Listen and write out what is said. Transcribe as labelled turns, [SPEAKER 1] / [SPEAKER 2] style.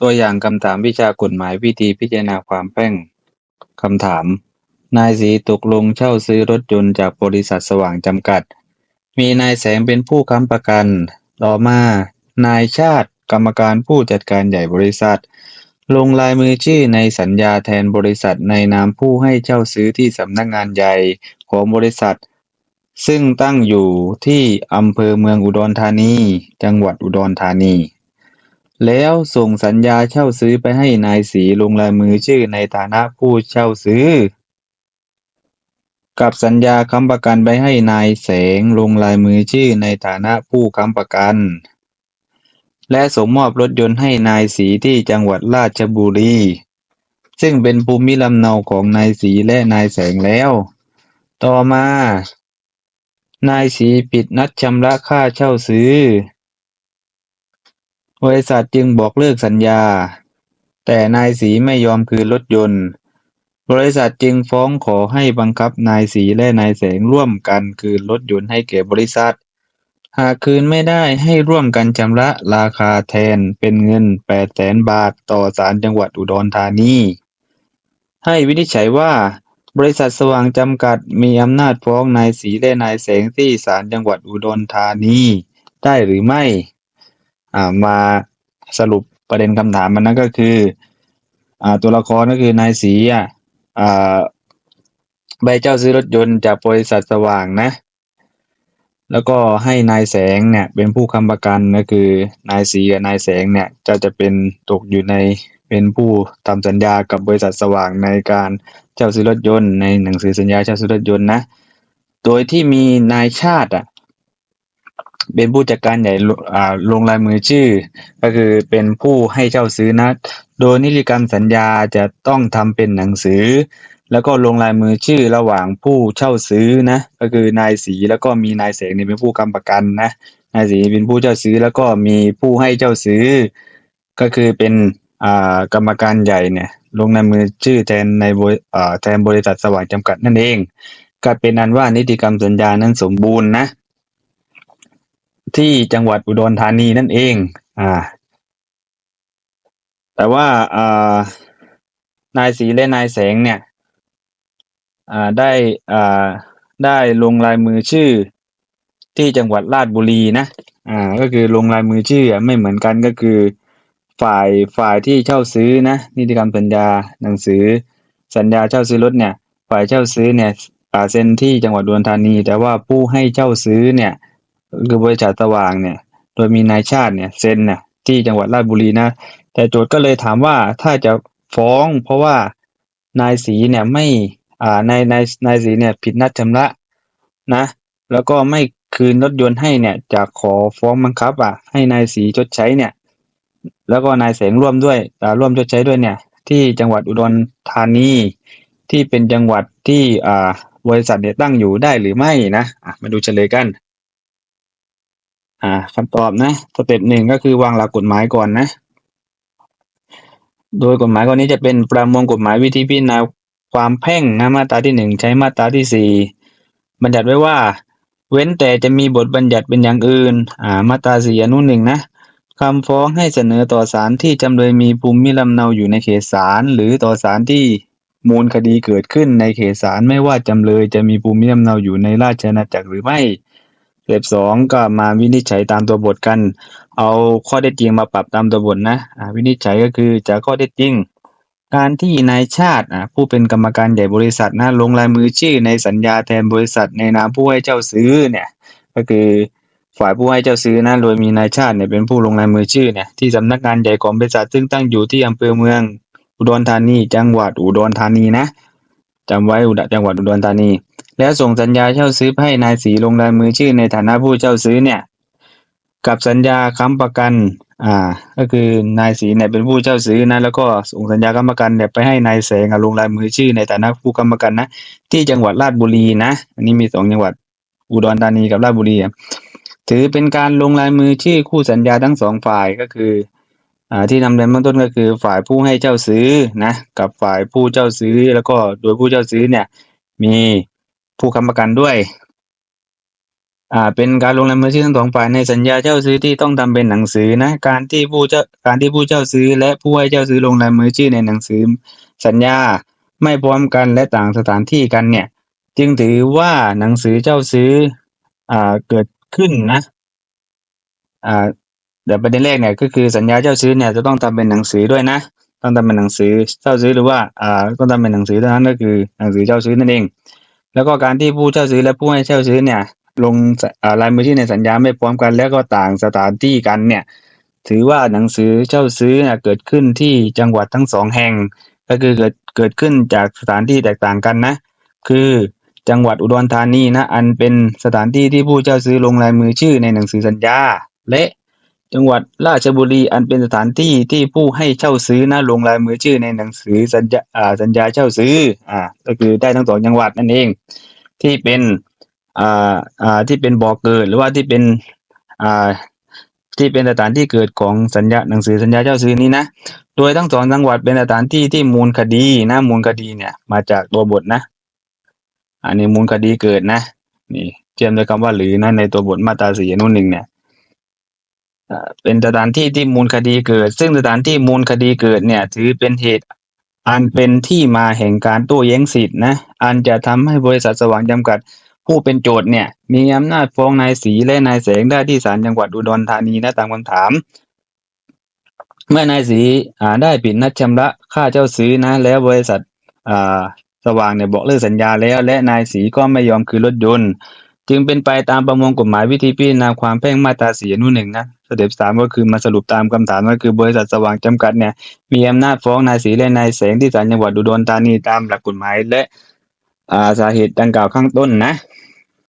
[SPEAKER 1] ตัวอย่างคำถามวิชากฎหมาย วิธีพิจารณาความแพ่ง คำถาม นายศรีตกลงเช่าซื้อรถยนต์จากบริษัทสว่างจำกัด มีนายแสงเป็นผู้ค้ำประกัน ต่อมา นายชาติกรรมการผู้จัดการใหญ่บริษัท ลงลายมือชื่อในสัญญาแทนบริษัทในนามผู้ให้เช่าซื้อที่สำนักงานใหญ่ของบริษัท ซึ่งตั้งอยู่ที่อำเภอเมืองอุดรธานี จังหวัดอุดรธานี แล้วส่งสัญญาเช่าซื้อไปให้นายศรีลงลายมือชื่อในฐานะผู้เช่าซื้อ กับสัญญาค้ำประกันไปให้นายแสงลงลายมือชื่อในฐานะผู้ค้ำประกัน และส่งมอบรถยนต์ให้นายศรีที่จังหวัดราชบุรี ซึ่งเป็นภูมิลำเนาของนายศรีและนายแสงแล้ว ต่อมา นายศรีผิดนัดชำระค่าเช่าซื้อ บริษัทจึงบอกเลิกสัญญา แต่นายศรีไม่ยอมคืนรถยนต์ บริษัทจึงฟ้องขอให้บังคับนายศรีและนายแสงร่วมกันคืนรถยนต์ให้แก่บริษัท หากคืนไม่ได้ให้ร่วมกันชำระราคาแทนเป็นเงินแปดแสนบาทต่อศาลจังหวัดอุดรธานี ให้วินิจฉัยว่า บริษัทสว่างจำกัดมีอำนาจฟ้องนายศรีและนายแสงที่ศาลจังหวัดอุดรธานี ได้หรือไม่ อ่ามาสรุปประเด็นคำถามมันนั่นก็คือ อ่าตัวละครก็คือนายศรีอะอ่าใบเจ้าซื้อรถยนต์จากบริษัทสว่างนะ แล้วก็ให้นายแสงเนี่ย เป็นผู้ค้ำประกันก็คือนายศรีกับนายแสงเนี่ยจะจะเป็นตกอยู่ในเป็นผู้ทำสัญญากับบริษัทสว่างในการเช่าซื้อรถยนต์ในหนังสือสัญญาเช่าซื้อรถยนต์นะ โดยที่มีนายชาติอะ เป็นผู้จัดการใหญ่ลงลายมือชื่อ ก็คือเป็นผู้ให้เช่าซื้อนะโดยนิติกรรมสัญญาจะต้องทำเป็นหนังสือ แล้วก็ลงลายมือชื่อระหว่างผู้เช่าซื้อนะ ก็คือนายศรีแล้วก็มีนายแสงเนี่ยเป็นผู้ค้ำประกันนะนายศรีเป็นผู้เช่าซื้อแล้วก็มีผู้ให้เช่าซื้อ ก็คือเป็นอ่ากรรมการใหญ่เนี่ยลงในมือชื่อแทนในบริอ่าแทนบริษัทสว่างจำกัดนั่นเอง ก็เป็นอันว่านิติกรรมสัญญานั้นสมบูรณ์นะ ที่จังหวัดอุดรธานีนั่นเอง อ่า แต่ว่าอ่านายศรีและนายแสงเนี่ย อ่าได้อ่าได้ลงลายมือชื่อที่จังหวัดราชบุรีนะ อ่า ก็คือลงลายมือชื่อไม่เหมือนกันก็คือ ฝ่ายฝ่ายที่เช่าซื้อนะนิติกรรมสัญญาหนังสือ สัญญาเช่าซื้อรถเนี่ย ฝ่ายเช่าซื้อเนี่ยอ่าเซ็นที่จังหวัดอุดรธานี แต่ว่าผู้ให้เช่าซื้อเนี่ย คือบริษัทสว่างเนี่ย โดยมีนายชาติเนี่ยเซ็นเนี่ยที่จังหวัดราชบุรีนะ แต่โจทย์ก็เลยถามว่าถ้าจะฟ้องเพราะว่านายศรีเนี่ยไม่อ่านายนายนายศรีเนี่ยผิดนัดชำระนะ แล้วก็ไม่คืนรถยนต์ให้เนี่ยจากขอฟ้องบังคับอะให้นายศรีชดใช้เนี่ย แล้วก็นายแสงร่วมด้วยอ่ร่วมชดใช้ด้วยเนี่ย ที่จังหวัดอุดรธานีที่เป็นจังหวัดที่อ่าบริษัทเนี่ยตั้งอยู่ได้หรือไม่นะะมาดูเฉลยกัน อ่าคำตอบนะสเต็ปหนึ่งก็คือวางหลักกฎหมายก่อนนะ โดยกฎหมายข้อนี้จะเป็นประมวลกฎหมายวิธีพิจารณาความแพ่งนะมาตราที่หนึ่งใช้มาตราที่สี่บัญญัติไว้ว่า เว้นแต่จะมีบทบัญญัติเป็นอย่างอื่น อ่า มาตราสี่อนุหนึ่งนะคำฟ้องให้เสนอต่อศาลที่จำเลยมีภูมิลำเนาอยู่ในเขตศาลหรือต่อศาลที่มูลคดีเกิดขึ้นในเขตศาลไม่ว่าจำเลยจะมีภูมิลำเนาอยู่ในราชอาณาจักรหรือไม่ เต็ปสองก็มาวินิจฉัยตามตัวบทกัน เอาข้อเท็จจริงมาปรับตามตัวบทนะอ่าวินิจฉัยก็คือจากข้อเท็จจริง การที่นายชาติผู้เป็นกรรมการใหญ่บริษัทนะลงลายมือชื่อในสัญญาแทนบริษัทในนามผู้ให้เจ้าซื้อเนี่ยก็คือฝ่ายผู้ให้เจ้าซื้อนะโดยมีนายชาติเนี่ยเป็นผู้ลงลายมือชื่อเนี่ยที่สำนักงานใหญ่ของบริษัทซึ่งตั้งอยู่ที่อำเภอเมืองอุดรธานี จังหวัดอุดรธานีนะจำไว้อุดรจังหวัดอุดรธานี แล้วส่งสัญญาเช่าซื้อให้นายศรีลงลายมือชื่อในฐานะผู้เช่าซื้อเนี่ย กับสัญญาค้ำประกัน อ่า ก็คือนายศรีเนี่ยเป็นผู้เช่าซื้อนะ แล้วก็ส่งสัญญาค้ำประกันเนี่ยไปให้นายแสงลงลายมือชื่อในฐานะผู้ค้ำประกันนะที่จังหวัดราชบุรีนะ อันนี้มีสองจังหวัดอุดรธานีกับราชบุรีถือเป็นการลงลายมือชื่อคู่สัญญาทั้งสองฝ่ายก็คืออ่าที่นำเรียนเบื้องต้นก็คือฝ่ายผู้ให้เช่าซื้อนะ กับฝ่ายผู้เช่าซื้อแล้วก็โดยผู้เช่าซื้อเนี่ย มี ผู้ค้ำประกันด้วย อ่า เป็นการลงลายมือชื่อทั้งสองฝ่ายในสัญญาเช่าซื้อที่ต้องทำเป็นหนังสือนะ การที่ผู้เจ้าการที่ผู้เช่าซื้อ และผู้ให้เช่าซื้อลงลายมือชื่อในหนังสือ สัญญาไม่พร้อมกันและต่างสถานที่กันเนี่ย จึงถือว่าหนังสือเช่าซื้อ อ่า เกิดขึ้นนะ อ่าเดี๋ยวประเด็นแรกเนี่ยก็คือสัญญาเช่าซื้อเนี่ยจะต้องทำเป็นหนังสือด้วยนะต้องทำเป็นหนังสือเช่าซื้อหรือว่าอ่าต้องทำเป็นหนังสือเท่านั้นก็คือหนังสือเช่าซื้อนั่นเอง แล้วก็การที่ผู้เช่าซื้อและผู้ให้เช่าซื้อเนี่ย ลงลายมือชื่อในสัญญาไม่พร้อมกัน แล้วก็ต่างสถานที่กันเนี่ย ถือว่าหนังสือเช่าซื้อเนี่ยเกิดขึ้นที่จังหวัดทั้งสองแห่ง ก็คือเกิดเกิดขึ้นจากสถานที่แตกต่างกันนะ คือจังหวัดอุดรธานีนะ อันเป็นสถานที่ที่ผู้เช่าซื้อลงลายมือชื่อในหนังสือสัญญา และ จังหวัดราชบุรีอันเป็นสถานที่ที่ผู้ให้เช่าซื้อนะลงลายมือชื่อในหนังสือสัญญาอ่าสัญญาเช่าซื้ออ่าก็คือได้ทั้งสองจังหวัดนั่นเอง ที่เป็นอ่าอ่าที่เป็นบ่อเกิดหรือว่าที่เป็นอ่าที่เป็นสถานที่เกิดของสัญญาหนังสือสัญญาเช่าซื้อนี้นะ โดยทั้งสองจังหวัดเป็นสถานที่ที่มูลคดีนะมูลคดีเนี่ย มาจากตัวบทนะ อันนี้มูลคดีเกิดนะ นี่เชื่อมด้วยคำว่าหรือนะในตัวบทมาตราสี่อนุหนึ่งเนี่ย อ่าเป็นสถานที่ที่มูลคดีเกิด ซึ่งสถานที่มูลคดีเกิดเนี่ย ถือเป็นเหตุอันเป็นที่มาแห่งการโต้แย้งสิทธินะ อันจะทำให้บริษัทสว่างจำกัด ผู้เป็นโจทย์เนี่ย มีอำนาจฟ้องนายศรีและนายแสงได้ที่ศาลจังหวัดอุดรธานีนะตามคำถาม เมื่อนายศรีอ่าได้ผิดนัดชำระค่าเช่าซื้อนะ แล้วบริษัทอ่าสว่างเนี่ยบอกเลิกสัญญาแล้ว และนายศรีก็ไม่ยอมคืนรถยนต์ จึงเป็นไปตามประมวลกฎหมายวิธีพิจารณาความแพ่งมาตราสี่อนุหนึ่งนะ สเต็ปสามก็คือมาสรุปตามคำถามก็คือบริษัทสว่างจำกัดเนี่ยมีอำนาจฟ้องนายศรีและนายแสงที่ศาลจังหวัดดุดรธานีตามหลักกฎหมายและอ่าสาเหตุดังกล่าวข้างต้นนะ